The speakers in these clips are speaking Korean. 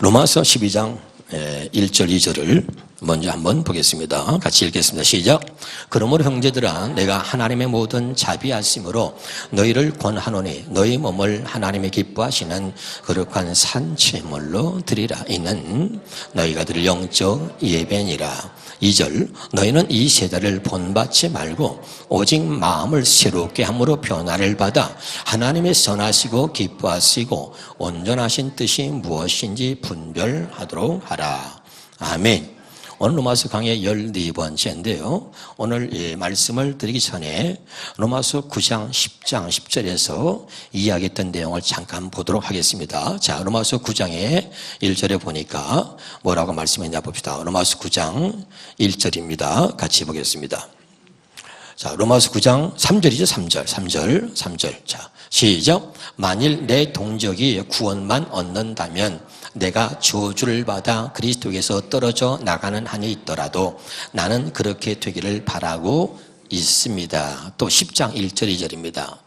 로마서 12장 1절 2절을 먼저 한번 보겠습니다. 같이 읽겠습니다. 시작. 그러므로 형제들아 내가 하나님의 모든 자비하심으로 너희를 권하노니 너희 몸을 하나님의 기뻐하시는 거룩한 산채물로 드리라 이는 너희가 드릴 영적 예배니라. 2절 너희는 이 세대를 본받지 말고 오직 마음을 새롭게 함으로 변화를 받아 하나님의 선하시고 기뻐하시고 온전하신 뜻이 무엇인지 분별하도록 하라. 아멘. 오늘 로마서 강의 14번째인데요. 오늘 이 말씀을 드리기 전에 로마서 9장 10장 10절에서 이야기했던 내용을 잠깐 보도록 하겠습니다. 자, 로마서 9장의 1절에 보니까 뭐라고 말씀했냐 봅시다. 로마서 9장 1절입니다. 같이 보겠습니다. 자, 로마서 9장 3절이죠. 3절. 3절. 3절. 자, 시작. 만일 내 동족이 구원만 얻는다면 내가 저주를 받아 그리스도에서 떨어져 나가는 한이 있더라도 나는 그렇게 되기를 바라고 있습니다. 또 10장 1절 2절입니다.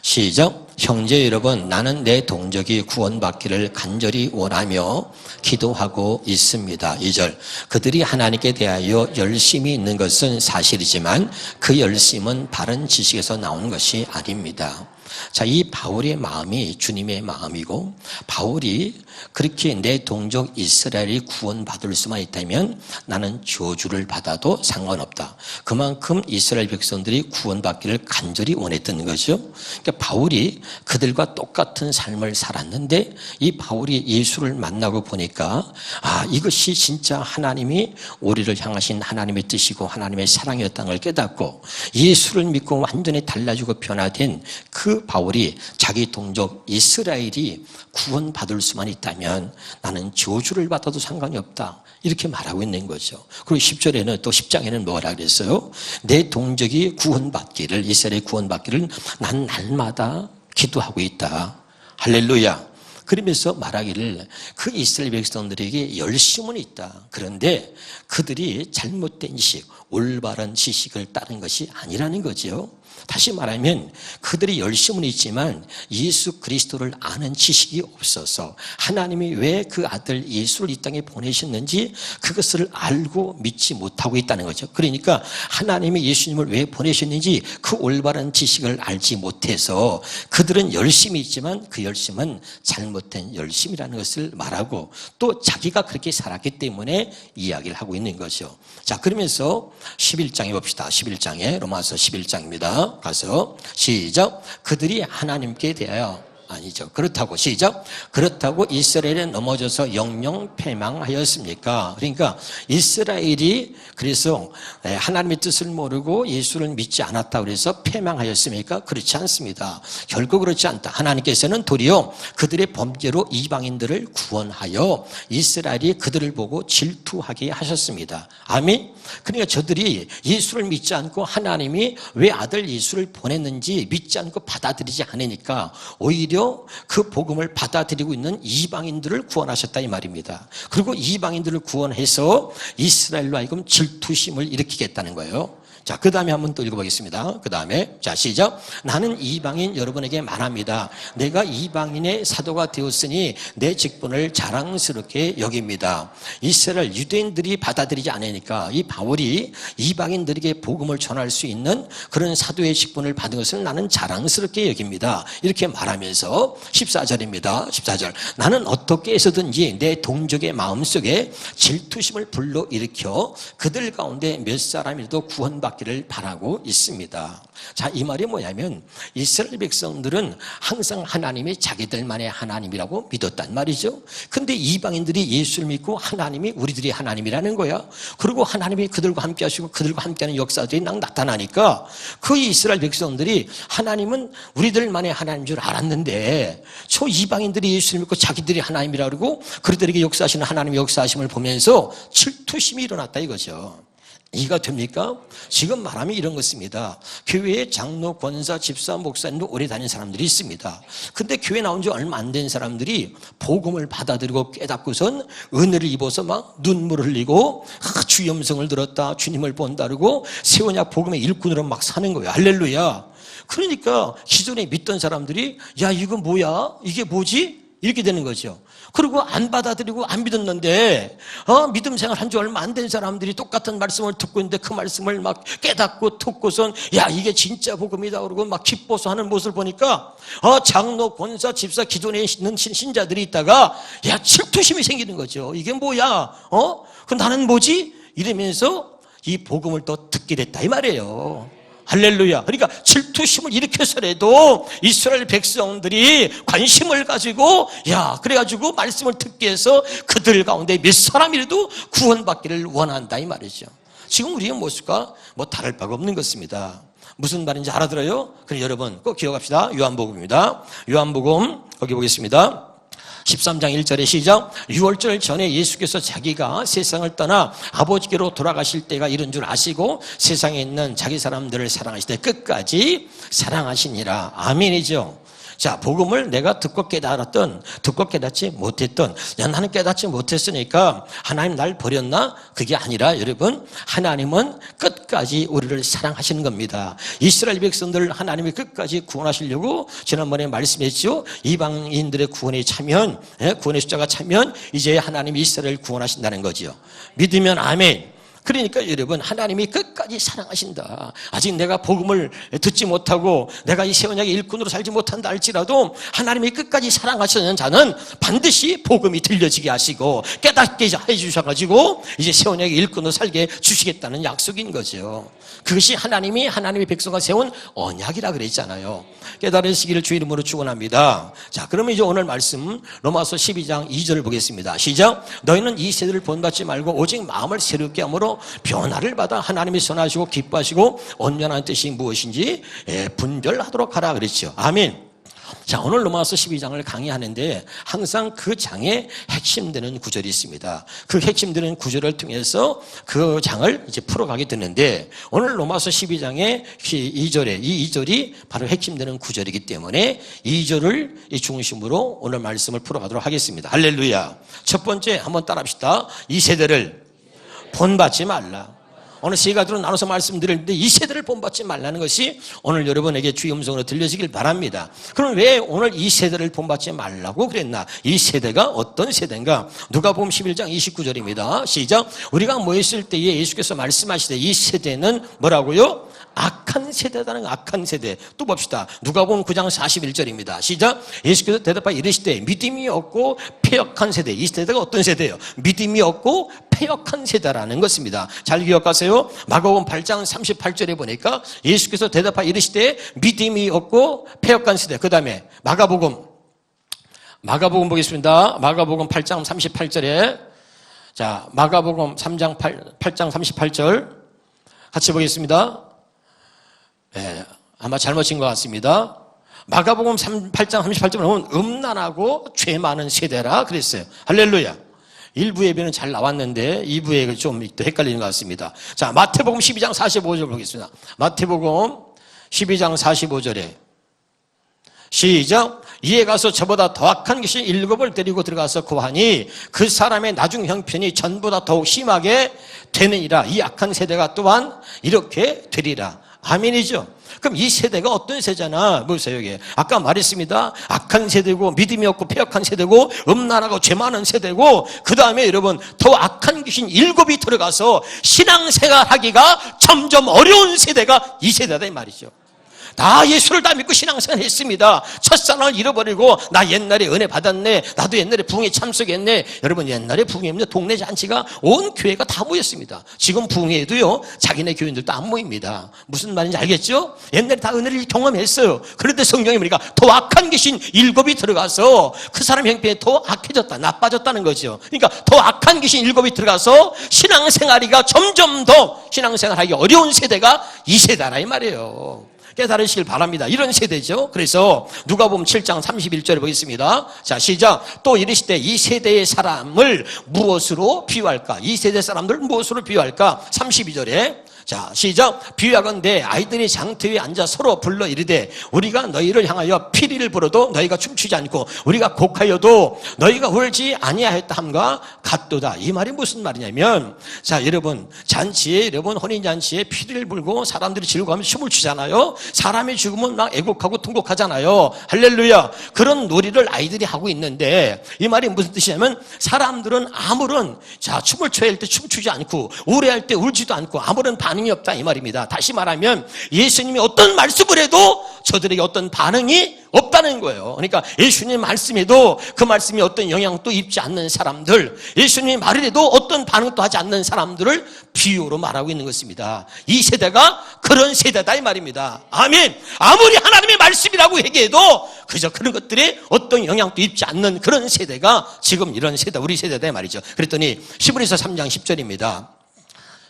시작. 형제 여러분, 나는 내 동족이 구원받기를 간절히 원하며 기도하고 있습니다. 2절. 그들이 하나님께 대하여 열심히 있는 것은 사실이지만 그 열심은 바른 지식에서 나온 것이 아닙니다. 자, 이 바울의 마음이 주님의 마음이고 바울이 그렇게 내 동족 이스라엘이 구원받을 수만 있다면 나는 저주를 받아도 상관없다. 그만큼 이스라엘 백성들이 구원받기를 간절히 원했던 거죠. 그러니까 바울이 그들과 똑같은 삶을 살았는데 이 바울이 예수를 만나고 보니까 아, 이것이 진짜 하나님이 우리를 향하신 하나님의 뜻이고 하나님의 사랑이었다는 걸 깨닫고 예수를 믿고 완전히 달라지고 변화된 그 바울이 자기 동족 이스라엘이 구원받을 수만 있다 면 나는 저주를 받아도 상관이 없다. 이렇게 말하고 있는 거죠. 그리고 10절에는 또 10장에는 뭐라 그랬어요? 내 동족이 구원받기를, 이스라엘이 구원받기를 난 날마다 기도하고 있다. 할렐루야. 그러면서 말하기를 그 이스라엘 백성들에게 열심은 있다. 그런데 그들이 잘못된 지식, 올바른 지식을 따른 것이 아니라는 거죠. 다시 말하면 그들이 열심은 있지만 예수 그리스도를 아는 지식이 없어서 하나님이 왜 그 아들 예수를 이 땅에 보내셨는지 그것을 알고 믿지 못하고 있다는 거죠. 그러니까 하나님이 예수님을 왜 보내셨는지 그 올바른 지식을 알지 못해서 그들은 열심히 있지만 그 열심은 잘못된 열심이라는 것을 말하고 또 자기가 그렇게 살았기 때문에 이야기를 하고 있는 거죠. 자, 그러면서 11장에 봅시다. 11장에 로마서 11장입니다. 가서 시작. 그들이 하나님께 대하여 아니죠. 그렇다고 시작. 그렇다고 이스라엘에 넘어져서 영영 패망하였습니까? 그러니까 이스라엘이 그래서 하나님의 뜻을 모르고 예수를 믿지 않았다 그래서 패망하였습니까? 그렇지 않습니다. 결코 그렇지 않다. 하나님께서는 도리어 그들의 범죄로 이방인들을 구원하여 이스라엘이 그들을 보고 질투하게 하셨습니다. 아멘. 그러니까 저들이 예수를 믿지 않고 하나님이 왜 아들 예수를 보냈는지 믿지 않고 받아들이지 않으니까 오히려 그 복음을 받아들이고 있는 이방인들을 구원하셨다 이 말입니다. 그리고 이방인들을 구원해서 이스라엘로 하여금 질투심을 일으키겠다는 거예요. 자, 그 다음에 한번 또 읽어보겠습니다. 그 다음에, 자, 시작. 나는 이방인 여러분에게 말합니다. 내가 이방인의 사도가 되었으니 내 직분을 자랑스럽게 여깁니다. 이스라엘 유대인들이 받아들이지 않으니까 이 바울이 이방인들에게 복음을 전할 수 있는 그런 사도의 직분을 받은 것을 나는 자랑스럽게 여깁니다. 이렇게 말하면서 14절입니다. 14절. 나는 어떻게 해서든지 내 동족의 마음속에 질투심을 불러일으켜 그들 가운데 몇 사람이라도 구원받 받기를 바라고 있습니다. 자, 이 말이 뭐냐면 이스라엘 백성들은 항상 하나님이 자기들만의 하나님이라고 믿었단 말이죠. 근데 이방인들이 예수를 믿고 하나님이 우리들이 하나님이라는 거야. 그리고 하나님이 그들과 함께 하시고 그들과 함께하는 역사들이 막 나타나니까 그 이스라엘 백성들이 하나님은 우리들만의 하나님인 줄 알았는데 저 이방인들이 예수를 믿고 자기들이 하나님이라 그러고 그들에게 역사하시는 하나님의 역사하심을 보면서 질투심이 일어났다 이거죠. 이해가 됩니까? 지금 말하면 이런 것입니다. 교회에 장로, 권사, 집사, 목사님도 오래 다닌 사람들이 있습니다. 근데 교회 나온 지 얼마 안 된 사람들이 복음을 받아들이고 깨닫고선 은혜를 입어서 막 눈물을 흘리고 아, 주의 음성을 들었다, 주님을 본다 그러고 세원약 복음의 일꾼으로 막 사는 거예요. 할렐루야. 그러니까 기존에 믿던 사람들이 야, 이거 뭐야? 이게 뭐지? 이렇게 되는 거죠. 그리고 안 받아들이고 안 믿었는데 어, 믿음 생활 한 지 얼마 안 된 사람들이 똑같은 말씀을 듣고 있는데 그 말씀을 막 깨닫고 듣고선 야 이게 진짜 복음이다 그러고 막 기뻐서 하는 모습을 보니까 어, 장로 권사 집사 기존에 있는 신- 신자들이 있다가 야 질투심이 생기는 거죠 이게 뭐야 어? 그 나는 뭐지? 이러면서 이 복음을 또 듣게 됐다 이 말이에요 할렐루야. 그러니까 질투심을 일으켜서라도 이스라엘 백성들이 관심을 가지고 야 그래가지고 말씀을 듣게 해서 그들 가운데 몇 사람이라도 구원받기를 원한다 이 말이죠. 지금 우리의 모습과 뭐 다를 바가 없는 것입니다. 무슨 말인지 알아들어요? 그럼 여러분 꼭 기억합시다. 요한복음입니다. 요한복음 거기 보겠습니다. 13장 1절의 시작. 6월절 전에 예수께서 자기가 세상을 떠나 아버지께로 돌아가실 때가 이런 줄 아시고 세상에 있는 자기 사람들을 사랑하실 때 끝까지 사랑하시니라. 아멘이죠. 자, 복음을 내가 듣고 깨달았던, 듣고 깨닫지 못했던, 야, 나는 깨닫지 못했으니까 하나님 날 버렸나? 그게 아니라 여러분, 하나님은 끝 까지 우리를 사랑하시는 겁니다. 이스라엘 백성들 하나님이 끝까지 구원하시려고 지난번에 말씀했죠. 이방인들의 구원에 차면, 예, 구원의 숫자가 차면 이제 하나님이 이스라엘을 구원하신다는 거지요. 믿으면 아멘. 그러니까 여러분 하나님이 끝까지 사랑하신다. 아직 내가 복음을 듣지 못하고 내가 이 세원약의 일꾼으로 살지 못한다 할지라도 하나님이 끝까지 사랑하시는 자는 반드시 복음이 들려지게 하시고 깨닫게 해 주셔가지고 이제 세원약의 일꾼으로 살게 주시겠다는 약속인 거죠. 그것이 하나님이 하나님의 백성과 세운 언약이라 그랬잖아요. 깨달으시기를 주 이름으로 축원합니다. 자, 그러면 이제 오늘 말씀 로마서 12장 2절을 보겠습니다. 시작. 너희는 이 세대를 본받지 말고 오직 마음을 새롭게 함으로 변화를 받아 하나님이 선하시고 기뻐하시고 온전한 뜻이 무엇인지 예, 분별하도록 하라 그랬죠. 아멘. 자, 오늘 로마서 12장을 강의하는데 항상 그 장에 핵심되는 구절이 있습니다. 그 핵심되는 구절을 통해서 그 장을 이제 풀어가게 되는데 오늘 로마서 12장의 2절에 이 2절이 바로 핵심되는 구절이기 때문에 2절을 이 중심으로 오늘 말씀을 풀어가도록 하겠습니다. 할렐루야. 첫 번째 한번 따라 합시다. 이 세대를 본받지 말라. 세 가지로 나눠서 말씀드렸는데 이 세대를 본받지 말라는 것이 오늘 여러분에게 주의 음성으로 들려지길 바랍니다. 그럼 왜 오늘 이 세대를 본받지 말라고 그랬나? 이 세대가 어떤 세대인가? 누가 보면 11장 29절입니다. 시작. 우리가 모였을 때에 예수께서 말씀하시되 이 세대는 뭐라고요? 악한 세대다는 악한 세대. 또 봅시다. 누가 보면 9장 41절입니다. 시작. 예수께서 대답하여 이르시되 믿음이 없고 폐역한 세대. 이 세대가 어떤 세대예요? 믿음이 없고 폐역한 세대라는 것입니다. 잘 기억하세요. 마가복음 8장 38절에 보니까 예수께서 대답하여 이르시되 믿음이 없고 폐역한 세대. 그다음에 마가복음 마가복음 보겠습니다. 마가복음 8장 38절에 자, 마가복음 3장 8, 8장 38절 같이 보겠습니다. 예, 아마 잘못인 것 같습니다. 마가복음 3, 8장 38절에 보면 음란하고 죄 많은 세대라 그랬어요. 할렐루야. 일부 예배는 잘 나왔는데 2부에 좀또 헷갈리는 것 같습니다. 자, 마태복음 12장 45절 보겠습니다. 마태복음 12장 45절에 시작. 이에 가서 저보다 더 악한 것이 일곱을 데리고 들어가서 구하니 그 사람의 나중 형편이 전보다 더욱 심하게 되느니라. 이 악한 세대가 또한 이렇게 되리라. 아멘이죠. 그럼 이 세대가 어떤 세대나 보세요 여기. 아까 말했습니다. 악한 세대고 믿음이 없고 폐역한 세대고 음란하고 죄 많은 세대고 그 다음에 여러분 더 악한 귀신 일곱이 들어가서 신앙생활 하기가 점점 어려운 세대가 이 세대다 이 말이죠 다 예수를 다 믿고 신앙생활 했습니다. 첫사랑을 잃어버리고 나 옛날에 은혜 받았네. 나도 옛날에 부흥에 참석했네. 여러분 옛날에 부흥회는 동네 잔치가 온 교회가 다 모였습니다. 지금 부흥회에도요. 자기네 교인들도 안 모입니다. 무슨 말인지 알겠죠? 옛날에 다 은혜를 경험했어요. 그런데 성경이 보니까 더 악한 귀신 일곱이 들어가서 그 사람 형편이 더 악해졌다. 나빠졌다는 거죠. 그러니까 더 악한 귀신 일곱이 들어가서 신앙생활이가 점점 더 신앙생활하기 어려운 세대가 이 세대라 이 말이에요. 깨달으시길 바랍니다. 이런 세대죠. 그래서 누가 보면 7장 31절에 보겠습니다. 자, 시작. 또 이르시되 이 세대의 사람을 무엇으로 비유할까? 이 세대 사람들 무엇으로 비유할까? 32절에 자, 시작. 비유하건대 아이들이 장터 위에 앉아 서로 불러 이르되 우리가 너희를 향하여 피리를 불어도 너희가 춤추지 않고 우리가 곡하여도 너희가 울지 아니하였다 함과 같도다. 이 말이 무슨 말이냐면 자, 여러분 잔치에 여러분 혼인 잔치에 피리를 불고 사람들이 즐거워하면 춤을 추잖아요. 사람이 죽으면 막 애곡하고 통곡하잖아요. 할렐루야. 그런 놀이를 아이들이 하고 있는데 이 말이 무슨 뜻이냐면 사람들은 아무런 자, 춤을 춰야 할 때 춤추지 않고 우울해할 때 울지도 않고 아무런 반 응이 없다 이 말입니다. 다시 말하면 예수님이 어떤 말씀을 해도 저들에게 어떤 반응이 없다는 거예요. 그러니까 예수님 말씀에도 그 말씀이 어떤 영향도 입지 않는 사람들, 예수님이 말을 해도 어떤 반응도 하지 않는 사람들을 비유로 말하고 있는 것입니다. 이 세대가 그런 세대다 이 말입니다. 아멘. 아무리 하나님의 말씀이라고 얘기해도 그저 그런 것들이 어떤 영향도 입지 않는 그런 세대가 지금 이런 세대, 우리 세대다 이 말이죠. 그랬더니 히브리서 3장 10절입니다.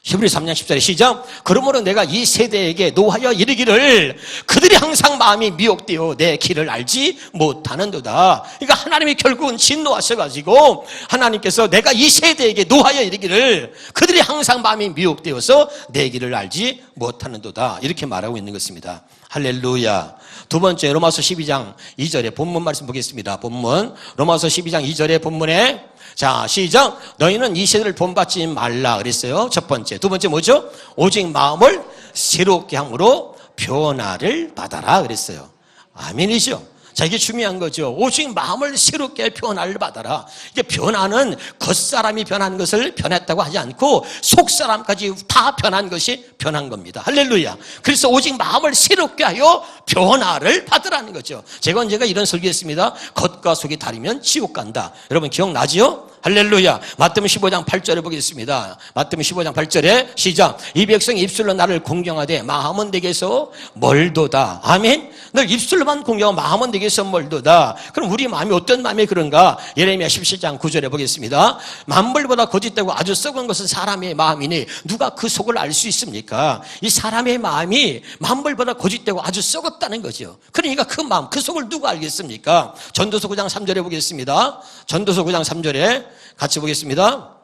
히브리 3장 10절에 시작. 그러므로 내가 이 세대에게 노하여 이르기를 그들이 항상 마음이 미혹되어 내 길을 알지 못하는도다. 그러니까 하나님이 결국은 진노하셔가지고 하나님께서 내가 이 세대에게 노하여 이르기를 그들이 항상 마음이 미혹되어서 내 길을 알지 못하는도다. 이렇게 말하고 있는 것입니다. 할렐루야. 두 번째 로마서 12장 2절에 본문 말씀 보겠습니다. 본문 로마서 12장 2절의 본문에 자, 시작. 너희는 이 세대를 본받지 말라 그랬어요. 첫 번째. 두 번째 뭐죠? 오직 마음을 새롭게 함으로 변화를 받아라 그랬어요. 아멘이죠. 자, 이게 중요한 거죠. 오직 마음을 새롭게 변화를 받아라. 이게 변화는 겉사람이 변한 것을 변했다고 하지 않고 속사람까지 다 변한 것이 변한 겁니다. 할렐루야. 그래서 오직 마음을 새롭게 하여 변화를 받으라는 거죠. 제가 언제가 이런 설교했습니다. 겉과 속이 다르면 지옥 간다. 여러분 기억나지요? 할렐루야. 마태복음 15장 8절에 보겠습니다. 마태복음 15장 8절에 시작. 이 백성이 입술로 나를 공경하되 마음은 내게서 멀도다. 아멘. 늘 입술로만 공경하고 마음은 내게서 멀도다. 그럼 우리 마음이 어떤 마음이 그런가? 예레미야 17장 9절에 보겠습니다. 만물보다 거짓되고 아주 썩은 것은 사람의 마음이니 누가 그 속을 알 수 있습니까? 이 사람의 마음이 만물보다 거짓되고 아주 썩었다는 거죠. 그러니까 그 마음, 그 속을 누가 알겠습니까? 전도서 9장 3절에 보겠습니다. 전도서 9장 3절에 같이 보겠습니다.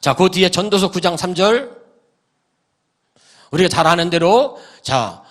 자, 그 뒤에 전도서 9장 3절. 우리가 잘 아는 대로, 자,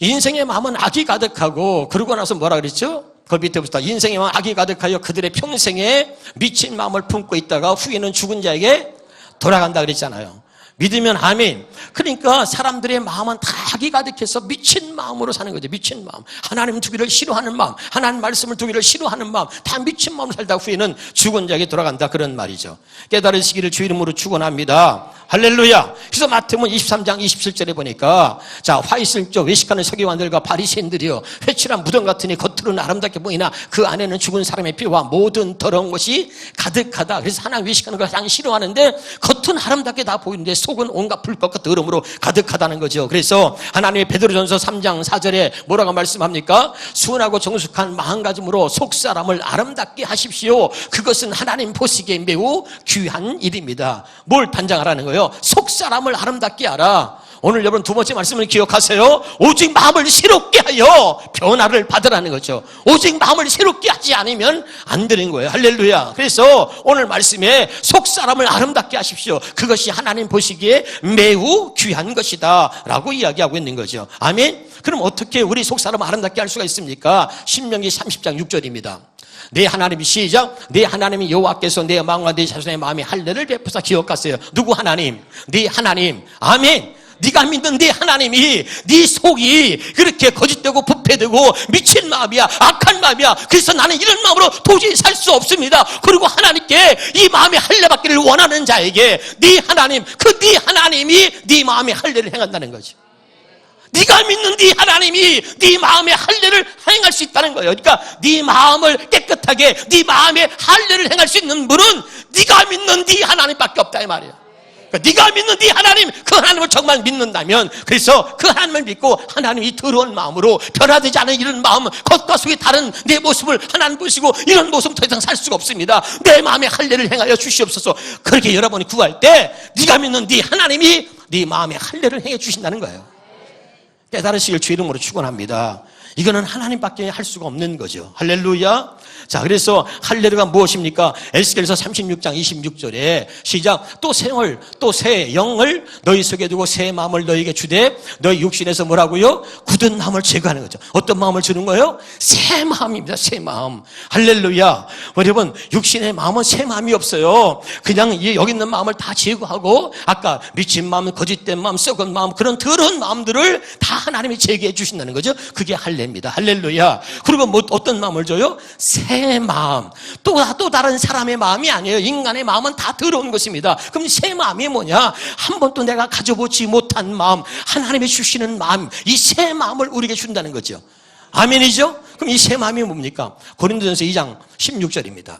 인생의 마음은 악이 가득하고, 그러고 나서 뭐라 그랬죠? 그 밑에부터 인생의 마음 악이 가득하여 그들의 평생에 미친 마음을 품고 있다가 후에는 죽은 자에게 돌아간다 그랬잖아요. 믿으면 아멘. 그러니까 사람들의 마음은 다 악이 가득해서 미친 마음으로 사는 거죠. 미친 마음. 하나님 두기를 싫어하는 마음. 하나님 말씀을 두기를 싫어하는 마음. 다 미친 마음으로 살다 후에는 죽은 자에게 돌아간다. 그런 말이죠. 깨달으시기를 주 이름으로 축원합니다. 할렐루야. 그래서 마태복음 23장 27절에 보니까 자 화이슬적 외식하는 서기관들과 바리새인들이요 회칠한 무덤 같으니 겉으로는 아름답게 보이나 그 안에는 죽은 사람의 피와 모든 더러운 것이 가득하다. 그래서 하나님 외식하는 걸 가장 싫어하는데 겉은 아름답게 다 보이는데 속은 온갖 불법과 더러움으로 가득하다는 거죠. 그래서 하나님의 베드로전서 3장 4절에 뭐라고 말씀합니까? 순하고 정숙한 마음가짐으로 속 사람을 아름답게 하십시오. 그것은 하나님 보시기에 매우 귀한 일입니다. 뭘 단장하라는 거예요? 속 사람을 아름답게 하라. 오늘 여러분 두 번째 말씀을 기억하세요. 오직 마음을 새롭게 하여 변화를 받으라는 거죠. 오직 마음을 새롭게 하지 않으면 안 되는 거예요. 할렐루야. 그래서 오늘 말씀에 속 사람을 아름답게 하십시오. 그것이 하나님 보시기에 매우 귀한 것이다. 라고 이야기하고 있는 거죠. 아멘. 그럼 어떻게 우리 속 사람을 아름답게 할 수가 있습니까? 신명기 30장 6절입니다. 내 하나님이 시작 내 하나님이 여호와께서 내 마음과 내 자손의 마음에 할례를 베푸사 기억하세요. 누구 하나님? 네 하나님. 아멘. 네가 믿는 네 하나님이 네 속이 그렇게 거짓되고 부패되고 미친 마음이야 악한 마음이야 그래서 나는 이런 마음으로 도저히 살 수 없습니다 그리고 하나님께 이 마음의 할례 받기를 원하는 자에게 네 하나님 그 네 하나님이 네 마음의 할례를 행한다는 거죠 네가 믿는 네 하나님이 네 마음의 할례를 행할 수 있다는 거예요. 그러니까 네 마음을 깨끗하게 네 마음의 할례를 행할 수 있는 분은 네가 믿는 네 하나님밖에 없다 이 말이에요. 그러니까 네가 믿는 네 하나님, 그 하나님을 정말 믿는다면 그래서 그 하나님을 믿고 하나님 이 더러운 마음으로 변화되지 않은 이런 마음, 겉과 속이 다른 내 모습을 하나님 보시고 이런 모습 더 이상 살 수가 없습니다. 내 마음의 할례를 행하여 주시옵소서. 그렇게 여러분이 구할 때 네가 믿는 네 하나님이 네 마음의 할례를 행해 주신다는 거예요. 깨달으시길 주 이름으로 축원합니다. 이거는 하나님밖에 할 수가 없는 거죠. 할렐루야. 자, 그래서 할례루가 무엇입니까? 에스겔서 36장 26절에 시작 또 생을 또 새 영을 너희 속에 두고 새 마음을 너희에게 주되 너희 육신에서 뭐라고요? 굳은 마음을 제거하는 거죠. 어떤 마음을 주는 거예요? 새 마음입니다. 새 마음. 할렐루야. 여러분, 육신의 마음은 새 마음이 없어요. 그냥 이 여기 있는 마음을 다 제거하고 아까 미친 마음, 거짓된 마음, 썩은 마음 그런 더러운 마음들을 다 하나님이 제거해 주신다는 거죠. 그게 할례입니다. 할렐루야. 그리고 뭐 어떤 마음을 줘요? 새 마음. 또, 또 다른 사람의 마음이 아니에요. 인간의 마음은 다 더러운 것입니다. 그럼 새 마음이 뭐냐? 한 번도 내가 가져보지 못한 마음, 하나님이 주시는 마음, 이 새 마음을 우리에게 준다는 거죠. 아멘이죠? 그럼 이 새 마음이 뭡니까? 고린도전서 2장 16절입니다.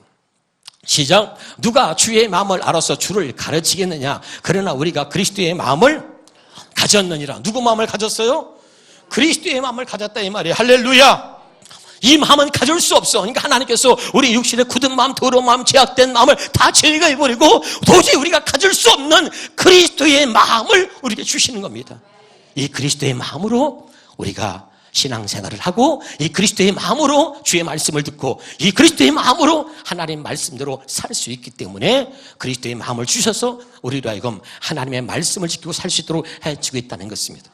시작. 누가 주의 마음을 알아서 주를 가르치겠느냐? 그러나 우리가 그리스도의 마음을 가졌느니라. 누구 마음을 가졌어요? 그리스도의 마음을 가졌다 이 말이에요. 할렐루야. 이 마음은 가질 수 없어. 그러니까 하나님께서 우리 육신의 굳은 마음, 더러운 마음, 제약된 마음을 다 제거해 버리고 도저히 우리가 가질 수 없는 그리스도의 마음을 우리에게 주시는 겁니다. 이 그리스도의 마음으로 우리가 신앙생활을 하고 이 그리스도의 마음으로 주의 말씀을 듣고 이 그리스도의 마음으로 하나님 말씀대로 살 수 있기 때문에 그리스도의 마음을 주셔서 우리로 하여금 하나님의 말씀을 지키고 살 수 있도록 해주고 있다는 것입니다.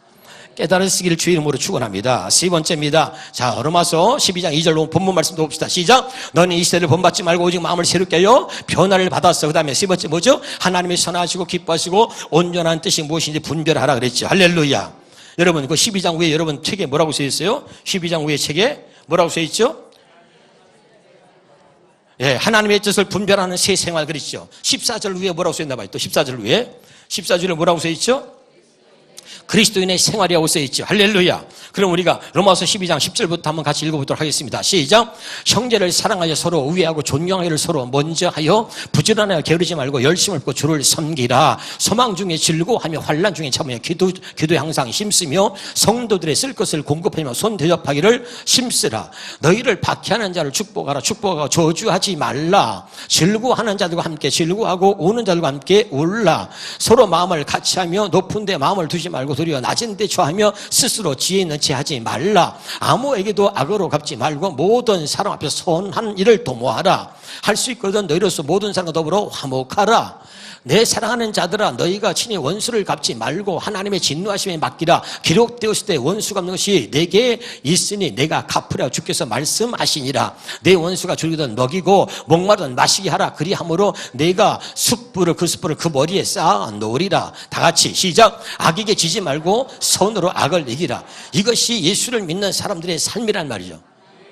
깨달으시기를 주의 이름으로 축원합니다. 세 번째입니다. 자, 로마서 12장 2절로 본문 말씀도 봅시다. 시작. 너는 이 시대를 본받지 말고 오직 마음을 새롭게 하여 변화를 받았어. 그다음에 세 번째 뭐죠? 하나님이 선하시고 기뻐하시고 온전한 뜻이 무엇인지 분별하라 그랬죠. 할렐루야. 여러분 그 12장 위에 여러분 책에 뭐라고 써 있어요? 12장 위에 책에 뭐라고 써 있죠? 예, 하나님의 뜻을 분별하는 새 생활 그랬죠. 14절 위에 뭐라고 써 있나 봐요. 또 14절 위에 14절에 뭐라고 써 있죠? 그리스도인의 생활이라고 써 있죠. 할렐루야. 그럼 우리가 로마서 12장 10절부터 한번 같이 읽어보도록 하겠습니다. 시작. 형제를 사랑하여 서로 우애하고 존경하기를 서로 먼저 하여 부지런하여 게으르지 말고 열심을 고 주를 섬기라. 소망 중에 즐거워하며 환란 중에 참으며 기도 기도에 항상 힘쓰며 성도들의 쓸 것을 공급하며 손 대접하기를 힘쓰라. 너희를 박해하는 자를 축복하라. 축복하고 저주하지 말라. 즐거워하는 자들과 함께 즐거워하고 우는 자들과 함께 울라. 서로 마음을 같이 하며 높은 데 마음을 두지 말고 도리어 낮은 데 좋아하며 스스로 지혜 있는 채 하지 말라. 아무에게도 악으로 갚지 말고 모든 사람 앞에 선한 일을 도모하라. 할 수 있거든 너희로서 모든 사람과 더불어 화목하라. 내 사랑하는 자들아 너희가 친히 원수를 갚지 말고 하나님의 진노하심에 맡기라 기록되었을 때 원수 갚는 것이 내게 있으니 내가 갚으라 주께서 말씀하시니라 내 원수가 줄이든 먹이고 목마르든 마시게 하라 그리함으로 내가 숯불을 그 숯불을 그 머리에 쌓아 놓으리라 다 같이 시작 악에게 지지 말고 손으로 악을 이기라 이것이 예수를 믿는 사람들의 삶이란 말이죠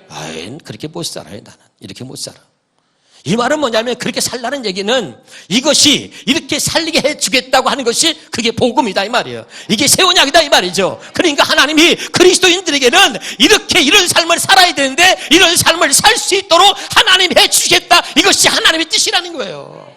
아이 그렇게 못 살아요 나는 이렇게 못 살아 이 말은 뭐냐면 그렇게 살라는 얘기는 이것이 이렇게 살리게 해주겠다고 하는 것이 그게 복음이다 이 말이에요. 이게 새 언약이다 이 말이죠. 그러니까 하나님이 그리스도인들에게는 이렇게 이런 삶을 살아야 되는데 이런 삶을 살 수 있도록 하나님이 해주겠다. 이것이 하나님의 뜻이라는 거예요.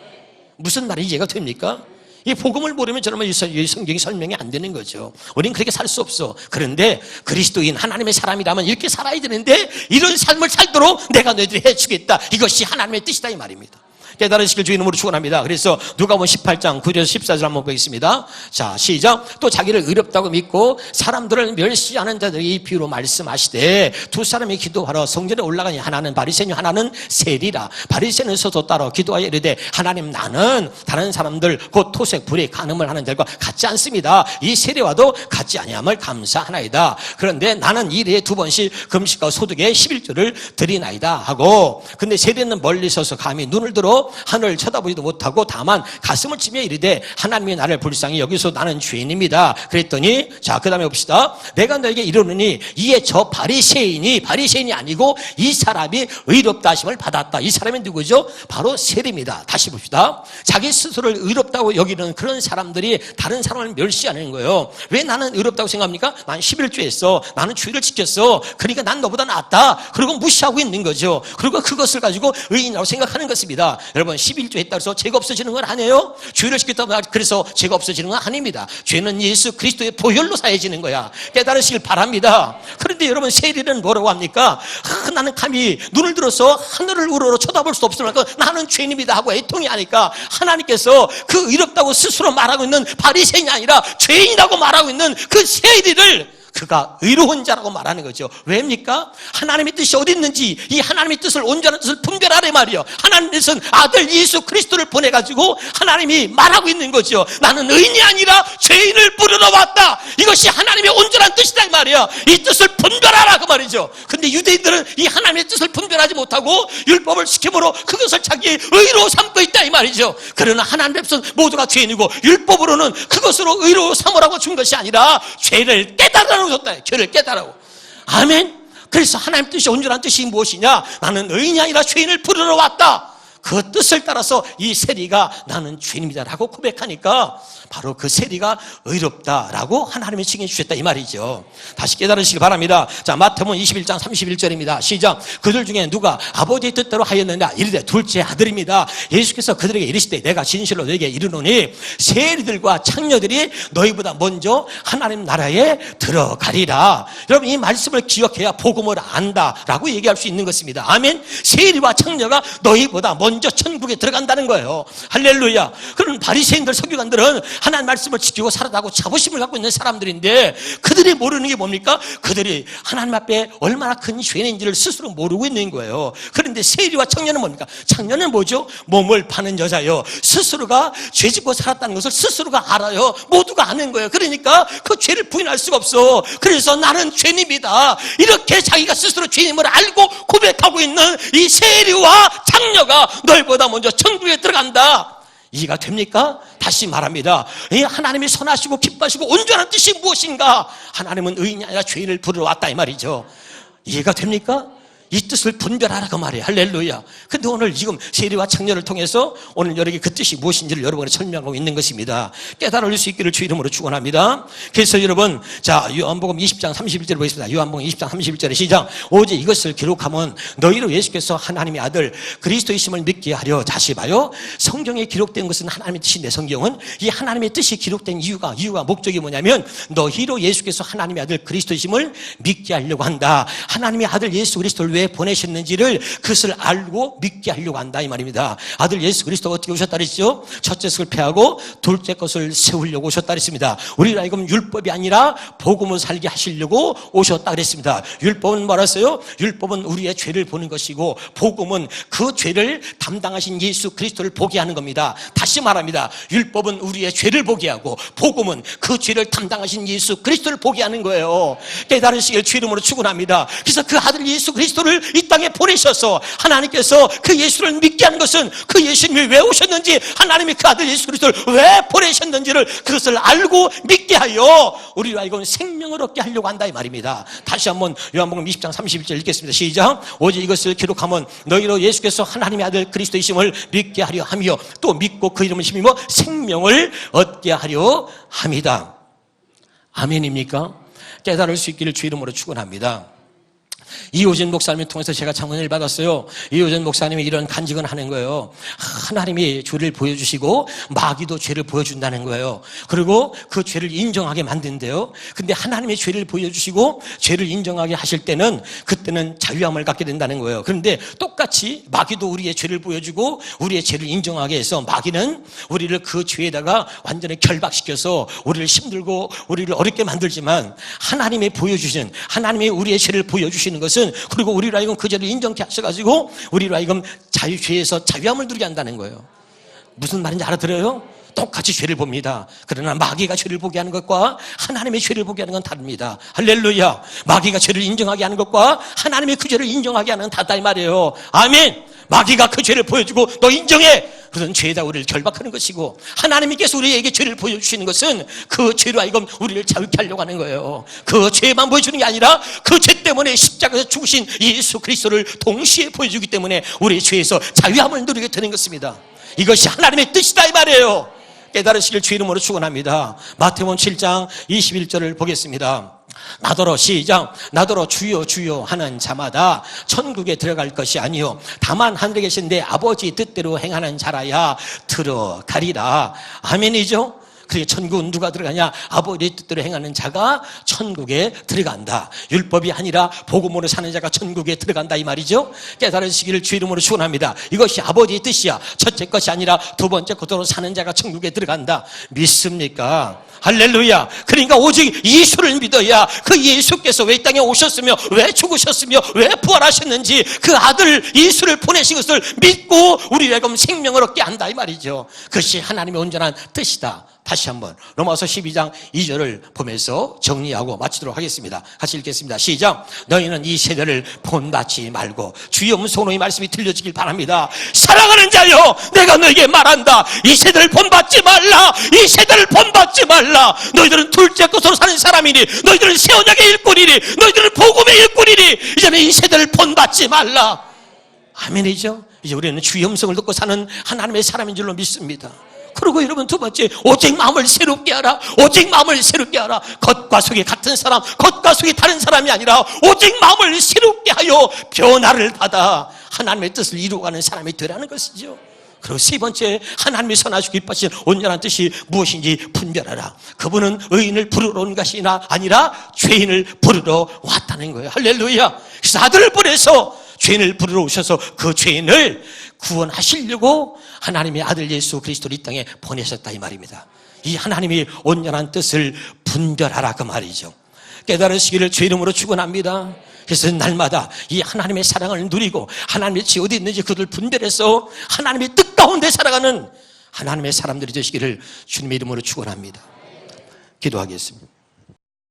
무슨 말이 이해가 됩니까? 이 복음을 모르면 저러면 이 성경이 설명이 안 되는 거죠. 우리는 그렇게 살 수 없어. 그런데 그리스도인 하나님의 사람이라면 이렇게 살아야 되는데 이런 삶을 살도록 내가 너희들이 해주겠다. 이것이 하나님의 뜻이다 이 말입니다. 깨달으시길 주의 이름으로 축원합니다. 그래서 누가복음 18장 9절에서 14절 한번 보겠습니다. 자, 시작. 또 자기를 의롭다고 믿고 사람들을 멸시하는 자들이 이 비유로 말씀하시되 두 사람이 기도하러 성전에 올라가니 하나는 바리새인 하나는 세리라. 바리새인은 서도 따라 기도하여 이르되 하나님 나는 다른 사람들 곧 토색 불에 간음을 하는 자들과 같지 않습니다. 이 세리와도 같지 아니함을 감사하나이다. 그런데 나는 일에 두 번씩 금식과 소득의 11조를 드리나이다 하고 근데 세리는 멀리 서서 감히 눈을 들어 하늘을 쳐다보지도 못하고 다만 가슴을 치며 이르되 하나님이 나를 불쌍히 여기서 나는 죄인입니다. 그랬더니 자 그 다음에 봅시다. 내가 너에게 이르느니 이에 저 바리새인이 바리새인이 아니고 이 사람이 의롭다 하심을 받았다. 이 사람이 누구죠? 바로 세리입니다. 다시 봅시다. 자기 스스로를 의롭다고 여기는 그런 사람들이 다른 사람을 멸시하는 거예요. 왜 나는 의롭다고 생각합니까? 난 11조 했어. 나는 주의를 지켰어. 그러니까 난 너보다 낫다. 그리고 무시하고 있는 거죠. 그리고 그것을 가지고 의인이라고 생각하는 것입니다. 여러분 11조 했다 해서 죄가 없어지는 건 아니에요. 죄를 지켰다고 그래서 죄가 없어지는 건 아닙니다. 죄는 예수 그리스도의 보혈로 사해지는 거야. 깨달으시길 바랍니다. 그런데 여러분 세리는 뭐라고 합니까? 아, 나는 감히 눈을 들어서 하늘을 우러러 쳐다볼 수 없을 만큼 나는 죄인입니다 하고 애통이 하니까 하나님께서 그 의롭다고 스스로 말하고 있는 바리새인이 아니라 죄인이라고 말하고 있는 그 세리를 그가 의로운 자라고 말하는 거죠. 왜입니까? 하나님의 뜻이 어디 있는지 이 하나님의 뜻을 온전한 뜻을 분별하래 말이요. 하나님의 뜻은 아들 예수 그리스도를 보내 가지고 하나님이 말하고 있는 거죠. 나는 의인이 아니라 죄인을 부르러 왔다. 이것이 하나님의 온전한 뜻이다 이 말이야. 이 뜻을 분별하라 그 말이죠. 근데 유대인들은 이 하나님의 뜻을 분별하지 못하고 율법을 시킴으로 그것을 자기의 의로 삼고 있다 이 말이죠. 그러나 하나님의 백성 모두가 죄인이고 율법으로는 그것으로 의로 삼으라고 준 것이 아니라 죄를 깨달으라 고 줬다. 죄를 깨달으라고. 아멘. 그래서 하나님 뜻이 온전한 뜻이 무엇이냐? 나는 의인이 아니라 죄인을 부르러 왔다. 그 뜻을 따라서 이 세리가 나는 죄인이다라고 고백하니까 바로 그 세리가 의롭다라고 하나님이 칭해 주셨다 이 말이죠. 다시 깨달으시기 바랍니다. 자, 마태복음 21장 31절입니다. 시작. 그들 중에 누가 아버지의 뜻대로 하였느냐 이르되 둘째 아들입니다. 예수께서 그들에게 이르시되 내가 진실로 너에게 이르노니 세리들과 창녀들이 너희보다 먼저 하나님 나라에 들어가리라. 여러분 이 말씀을 기억해야 복음을 안다라고 얘기할 수 있는 것입니다. 아멘. 세리와 창녀가 너희보다 먼저 천국에 들어간다는 거예요. 할렐루야. 그런 바리새인들 서기관들은 하나님 말씀을 지키고 살아가고 자부심을 갖고 있는 사람들인데 그들이 모르는 게 뭡니까? 그들이 하나님 앞에 얼마나 큰 죄인인지를 스스로 모르고 있는 거예요. 그런데 세리와 청년은 뭡니까? 청년은 뭐죠? 몸을 파는 여자요. 스스로가 죄 짓고 살았다는 것을 스스로가 알아요. 모두가 아는 거예요. 그러니까 그 죄를 부인할 수가 없어. 그래서 나는 죄인입니다. 이렇게 자기가 스스로 죄인임을 알고 고백하고 있는 이 세리와 창녀가 너희보다 먼저 천국에 들어간다. 이해가 됩니까? 다시 말합니다. 이 하나님이 선하시고 기뻐하시고 온전한 뜻이 무엇인가? 하나님은 의인이 아니라 죄인을 부르러 왔다 이 말이죠. 이해가 됩니까? 이 뜻을 분별하라고 말이에요. 할렐루야. 근데 오늘 지금 세리와 청년을 통해서 오늘 여러분에게 그 뜻이 무엇인지를 여러분에 설명하고 있는 것입니다. 깨달을 수 있기를 주 이름으로 축원합니다. 그래서 여러분, 자, 요한복음 20장 31절을 보겠습니다. 요한복음 20장 31절에 시작. 오직 이것을 기록하면 너희로 예수께서 하나님의 아들 그리스도이심을 믿게 하려 다시 봐요. 성경에 기록된 것은 하나님의 뜻인데 성경은 이 하나님의 뜻이 기록된 이유가 이유가 목적이 뭐냐면 너희로 예수께서 하나님의 아들 그리스도이심을 믿게 하려고 한다. 하나님의 아들 예수 그리스도를 왜 보내셨는지를 그것을 알고 믿게 하려고 한다 이 말입니다. 아들 예수 그리스도가 어떻게 오셨다 그랬죠? 첫째 것을 패하고 둘째 것을 세우려고 오셨다 그랬습니다. 우리가 이금 율법이 아니라 복음을 살게 하시려고 오셨다 그랬습니다. 율법은 뭐랬어요? 율법은 우리의 죄를 보는 것이고 복음은 그 죄를 담당하신 예수 그리스도를 보게 하는 겁니다. 다시 말합니다. 율법은 우리의 죄를 보게 하고 복음은 그 죄를 담당하신 예수 그리스도를 보게 하는 거예요. 깨달으시길 주 이름으로 축원합니다. 그래서 그 아들 예수 그리스도를 이 땅에 보내셔서 하나님께서 그 예수를 믿게 하는 것은 그 예수님이 왜 오셨는지 하나님이 그 아들 예수 그리스도를 왜 보내셨는지를 그것을 알고 믿게 하여 우리가 이건 생명을 얻게 하려고 한다 이 말입니다. 다시 한번 요한복음 20장 31절 읽겠습니다. 시작. 오직 이것을 기록하면 너희로 예수께서 하나님의 아들 그리스도이심을 믿게 하려 하며 또 믿고 그 이름을 힘입어 생명을 얻게 하려 합니다. 아멘입니까? 깨달을 수 있기를 주 이름으로 축원합니다. 이호진 목사님을 통해서 제가 장문을 받았어요. 이호진 목사님이 이런 간증을 하는 거예요. 하나님이 죄를 보여주시고 마귀도 죄를 보여준다는 거예요. 그리고 그 죄를 인정하게 만든대요. 근데 하나님의 죄를 보여주시고 죄를 인정하게 하실 때는 그때는 자유함을 갖게 된다는 거예요. 그런데 똑같이 마귀도 우리의 죄를 보여주고 우리의 죄를 인정하게 해서 마귀는 우리를 그 죄에다가 완전히 결박시켜서 우리를 힘들고 우리를 어렵게 만들지만 하나님의 보여주신 하나님의 우리의 죄를 보여주 시는 것은 그리고 우리로 하여금 그 죄를 인정케 하셔가지고 우리로 하여금 자유 죄에서 자유함을 누리게 한다는 거예요. 무슨 말인지 알아들어요? 똑같이 죄를 봅니다. 그러나 마귀가 죄를 보게 하는 것과 하나님의 죄를 보게 하는 건 다릅니다. 할렐루야. 마귀가 죄를 인정하게 하는 것과 하나님의 그 죄를 인정하게 하는 건 다르다 이 말이에요. 아멘. 마귀가 그 죄를 보여주고 너 인정해. 그런 죄에다 우리를 결박하는 것이고 하나님께서 우리에게 죄를 보여주시는 것은 그 죄로 하여금 우리를 자유케 하려고 하는 거예요. 그 죄만 보여주는 게 아니라 그 죄 때문에 십자가에서 죽으신 예수 그리스도를 동시에 보여주기 때문에 우리의 죄에서 자유함을 누리게 되는 것입니다. 이것이 하나님의 뜻이다 이 말이에요. 깨달으시길 주 이름으로 축원합니다. 마태복음 7장 21절을 보겠습니다. 나더러 시작 나더러 주여 주여 하는 자마다 천국에 들어갈 것이 아니요 다만 하늘에 계신 내 아버지 뜻대로 행하는 자라야 들어가리라. 아멘이죠 그러니까 천국은 누가 들어가냐? 아버지의 뜻대로 행하는 자가 천국에 들어간다. 율법이 아니라 복음으로 사는 자가 천국에 들어간다 이 말이죠. 깨달으시기를 주 이름으로 축원합니다. 이것이 아버지의 뜻이야. 첫째 것이 아니라 두 번째 것으로 사는 자가 천국에 들어간다. 믿습니까? 할렐루야. 그러니까 오직 예수를 믿어야 그 예수께서 왜 이 땅에 오셨으며 왜 죽으셨으며 왜 부활하셨는지 그 아들 예수를 보내신 것을 믿고 그럼 생명을 얻게 한다 이 말이죠. 그것이 하나님의 온전한 뜻이다. 다시 한번 로마서 12장 2절을 보면서 정리하고 마치도록 하겠습니다. 같이 읽겠습니다. 시작. 너희는 이 세대를 본받지 말고 주의 이 말씀이 들려지길 바랍니다. 사랑하는 자여, 내가 너에게 말한다. 이 세대를 본받지 말라. 이 세대를 본받지 말라. 너희들은 둘째 것으로 사는 사람이니, 너희들은 새 언약의 일꾼이니, 너희들은 복음의 일꾼이니, 이제는 이 세대를 본받지 말라. 아멘이죠? 이제 우리는 주의 음성을 듣고 사는 하나님의 사람인 줄로 믿습니다. 그리고 여러분 두 번째, 오직 마음을 새롭게 하라. 오직 마음을 새롭게 하라. 겉과 속이 같은 사람, 겉과 속이 다른 사람이 아니라 오직 마음을 새롭게 하여 변화를 받아 하나님의 뜻을 이루어가는 사람이 되라는 것이죠. 그리고 세 번째, 하나님의 선하시고 기뻐하신 온전한 뜻이 무엇인지 분별하라. 그분은 의인을 부르러 온 것이 아니라 죄인을 부르러 왔다는 거예요. 할렐루야. 그래서 아들을 보내서 죄인을 부르러 오셔서 그 죄인을 구원하시려고 하나님의 아들 예수 그리스도를 이 땅에 보내셨다 이 말입니다. 이 하나님의 온전한 뜻을 분별하라 그 말이죠. 깨달으시기를 주 이름으로 축원합니다. 그래서 날마다 이 하나님의 사랑을 누리고 하나님의 지 어디 있는지 그들 분별해서 하나님의 뜻 가운데 살아가는 하나님의 사람들이 되시기를 주님의 이름으로 축원합니다. 기도하겠습니다.